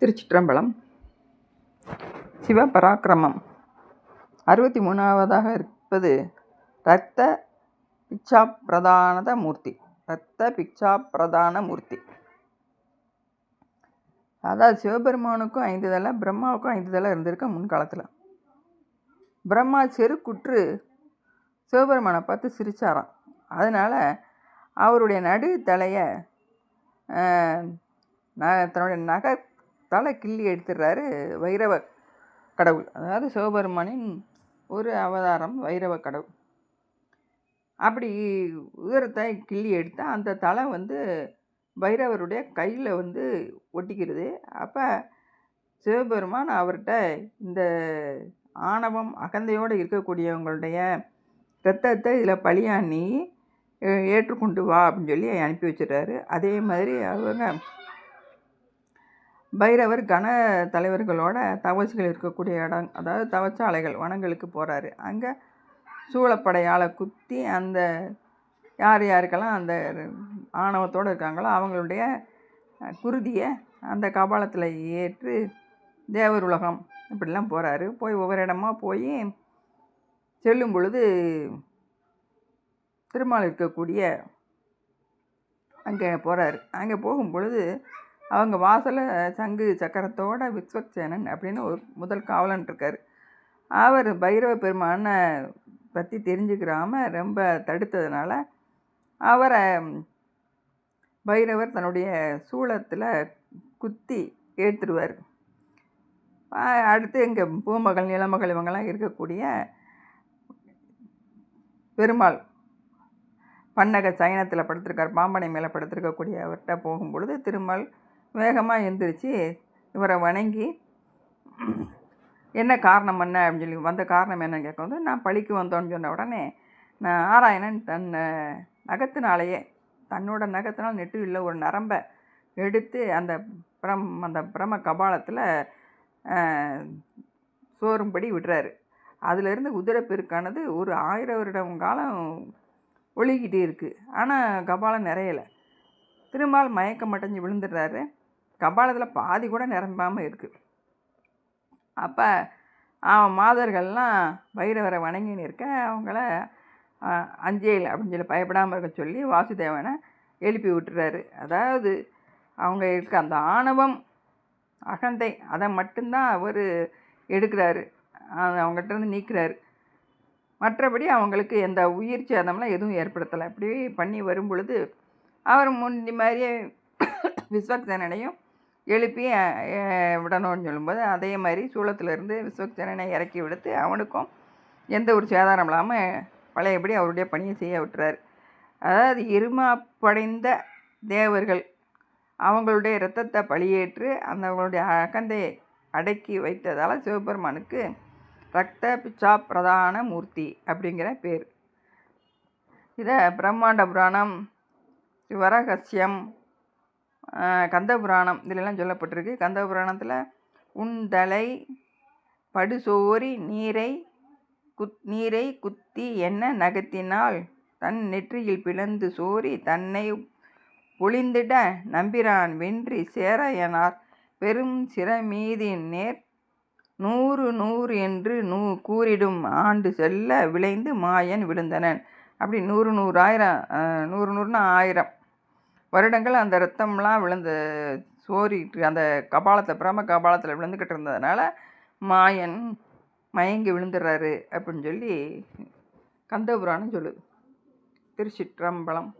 திருச்சிற்றம்பலம். சிவபராக்கிரமம். அறுபத்தி மூணாவதாக இருப்பது இரத்த பிக்ஷா பிரதானத மூர்த்தி. இரத்த பிக்ஷா பிரதான மூர்த்தி. அதாவது சிவபெருமானுக்கும் ஐந்து தலை பிரம்மாவுக்கும் ஐந்து தலை இருந்திருக்க முன்காலத்தில். பிரம்மா செருக்குற்று சிவபெருமானை பார்த்து சிரிச்சாராம். அதனால் அவருடைய நடு தலையை ந தன்னுடைய நகை தலை கிள்ளி எடுத்துடுறாரு வைரவ கடவுள். அதாவது சிவபெருமானின் ஒரு அவதாரம் வைரவ கடவுள். அப்படி உதரத்தை கிள்ளி எடுத்தால் அந்த தலை வந்து பைரவருடைய கையில் வந்து ஒட்டிக்கிறது. அப்போ சிவபெருமான் அவர்கிட்ட இந்த ஆணவம் அகந்தையோடு இருக்கக்கூடியவங்களுடைய ரத்தத்தை இதில் பழியாண்ணி ஏற்றுக்கொண்டு வா அப்படின்னு சொல்லி அனுப்பி வச்சிடுறாரு. அதே மாதிரி அவங்க பைரவர் கன தலைவர்களோட தவசுகள் இருக்கக்கூடிய இடம் அதாவது தவச்சாலைகள் வனங்களுக்கு போகிறாரு அங்கே சூளப்படையால் குத்தி அந்த யார் யாருக்கெல்லாம் அந்த ஆணவத்தோடு இருக்காங்களோ அவங்களுடைய குருதியை அந்த கபாலத்தில் ஏற்று தேவர் உலகம் இப்படிலாம் போகிறாரு போய் ஒவ்வொரு இடமா போய் செல்லும் பொழுது திருமால் இருக்கக்கூடிய அங்கே போகிறாரு அங்கே போகும் பொழுது அவங்க வாசலை சங்கு சக்கரத்தோட விஸ்வக்சேனன் அப்படின்னு ஒரு முதல் காவலன் இருக்கார். அவர் பைரவ பெருமானை பற்றி தெரிஞ்சுக்கிறாம ரொம்ப தடுத்ததுனால அவரை பைரவர் தன்னுடைய சூளத்தில் குத்தி ஏற்றுருவார் அடுத்து இங்கே பூமகள் நிலமகள் இவங்கெல்லாம் இருக்கக்கூடிய பெருமாள் பன்னக சயனத்தில் படுத்திருக்கார். பாம்பனை மேலே படுத்திருக்கக்கூடிய அவர்கிட்ட போகும்பொழுது திருமால் வேகமாக எழுந்திரிச்சு இவரை வணங்கி என்ன காரணம் என்ன? அப்படின்னு சொல்லி வந்த காரணம் என்னன்னு கேட்கும்போது நான் பழிக்கு வந்தோன்னு சொன்ன உடனே நான் ஆராயணன் தன் நகத்தினாலேயே தன்னோட நகத்தினால் நெட்டு இல்லை ஒரு நரம்பை எடுத்து அந்த பிரம் அந்த பிரம கபாலத்தில் சோறும்படி விடுறாரு. அதிலிருந்து உதிரப்பெருக்கானது ஒரு ஆயிரம் வருடம் காலம் ஒழுகிட்டே இருக்குது ஆனால் கபாலம் நிறையலை. திருமால் மயக்கம் மட்டஞ்சு விழுந்துடுறாரு. கபாலத்தில் பாதி கூட நிரம்பாமல் இருக்குது அப்போ அவன் மாதர்கள்லாம் பைரவரை வணங்கின்னு இருக்க அவங்கள அஞ்சேல் அப்படின்னு சொல்லி பயப்படாமல் இருக்க சொல்லி வாசுதேவனை எழுப்பி விட்டுறாரு. அதாவது அவங்க இருக்க அந்த ஆணவம் அகந்தை அதை மட்டும்தான் அவர் எடுக்கிறாரு. அவங்ககிட்ட இருந்து நீக்கிறாரு. மற்றபடி அவங்களுக்கு எந்த உயிர் சேதம்லாம் எதுவும் ஏற்படுத்தலை. இப்படி பண்ணி வரும் பொழுது அவர் முந்தி மாதிரியே விஸ்வக்சேனனையும் எழுப்பி விடணும்னு சொல்லும்போது அதே மாதிரி சூளத்திலிருந்து விஸ்வக்சேனனை இறக்கி விடுத்து அவனுக்கும் எந்த ஒரு சேதாரம் இல்லாமல் பழையபடி அவருடைய பணியை செய்ய விட்டுறாரு. அதாவது இருமாப்படைந்த தேவர்கள் அவங்களுடைய இரத்தத்தை பழியேற்று அந்த அவங்களுடைய அகந்தையை அடக்கி வைத்ததால் சிவபெருமானுக்கு ரத்த பிச்சா பிரதான மூர்த்தி அப்படிங்கிற பேர். இதை பிரம்மாண்ட புராணம் வரகசியம் கந்தபுராணம் இதிலெல்லாம் சொல்லப்பட்டிருக்கு. கந்தபுராணத்தில் உண்டலை படுசோரி நீரை குத் நீரை குத்தி என்ன நகத்தினால் தன் நெற்றியில் பிளந்து சோரி தன்னை ஒளிந்திட நம்பிரான் வென்றி சேரையனார். பெரும் சிறமீதின் நேர் நூறு நூறு என்று நூ கூறிடும் ஆண்டு செல்ல விளைந்து மாயன் விழுந்தனன். அப்படி நூறு நூறாயிரம் நூறு நூறுனா ஆயிரம். வருடங்கள் அந்த ரத்தம்லாம் விழுந்து சோறிட்டு அந்த கபாலத்தை பிரம கபாலத்தில் விழுந்துக்கிட்டு இருந்ததுனால மாயன் மயங்கி விழுந்துடுறாரு அப்படின்னு சொல்லி கந்தபுராணம் சொல்லுது. திருச்சிற்றம்பலம்.